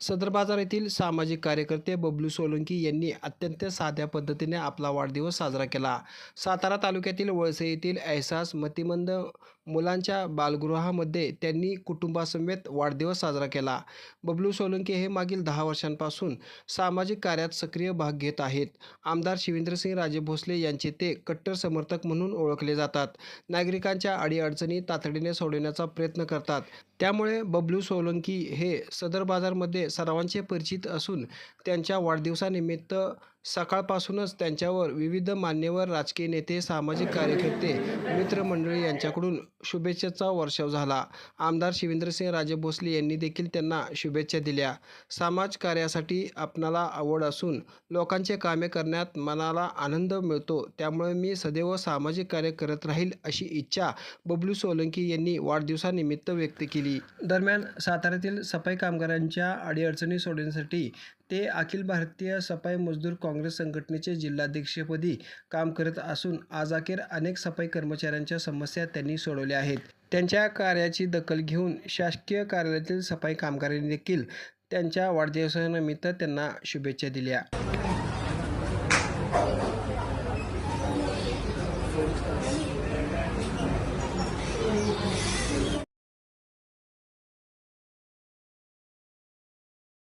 सदर बाजार येथील सामाजिक कार्यकर्ते बबलू सोलंकी यांनी अत्यंत साध्या पद्धतीने आपला वाढदिवस साजरा केला. सातारा तालुक्यातील वळसे येथील एहसास मतिमंद मुलांच्या बालगृहामध्ये त्यांनी कुटुंबासमेत वाढदिवस साजरा केला. बबलू सोलंकी हे मागील दहा वर्षांपासून सामाजिक कार्यात सक्रिय भाग घेत आहेत. आमदार शिवेंद्रसिंह राजे भोसले यांचे ते कट्टर समर्थक म्हणून ओळखले जातात. नागरिकांच्या अडीअडचणी तातडीने सोडवण्याचा प्रयत्न करतात. त्यामुळे बबलू सोलंकी हे सदर बाजारमध्ये सर्वांचे परिचित असून त्यांच्या वाढदिवसानिमित्त सकाळपासूनच त्यांच्यावर विविध मान्यवर राजकीय नेते सामाजिक कार्यकर्ते मित्रमंडळी यांच्याकडून शुभेच्छेचा वर्षाव झाला. आमदार शिवेंद्रसिंह राजे भोसले यांनी देखील त्यांना शुभेच्छा दिल्या. समाज कार्यासाठी आपणाला आवड असून लोकांचे कामे करण्यात मनाला आनंद मिळतो. त्यामुळे मी सदैव सामाजिक कार्य करत राहील अशी इच्छा बबलू सोलंकी यांनी वाढदिवसानिमित्त व्यक्त केली. दरम्यान साताऱ्यातील सफाई कामगारांच्या अडीअडचणी सोडवण्यासाठी ते अखिल भारतीय सफाई मजदूर काँग्रेस संघटनेचे जिल्हाध्यक्षपदी काम करत असून आज अखेर अनेक सफाई कर्मचाऱ्यांच्या समस्या त्यांनी सोडवल्या आहेत. त्यांच्या कार्याची दखल घेऊन शासकीय कार्यालयातील सफाई कामगारांनी देखील त्यांच्या वाढदिवसानिमित्त त्यांना शुभेच्छा दिल्या.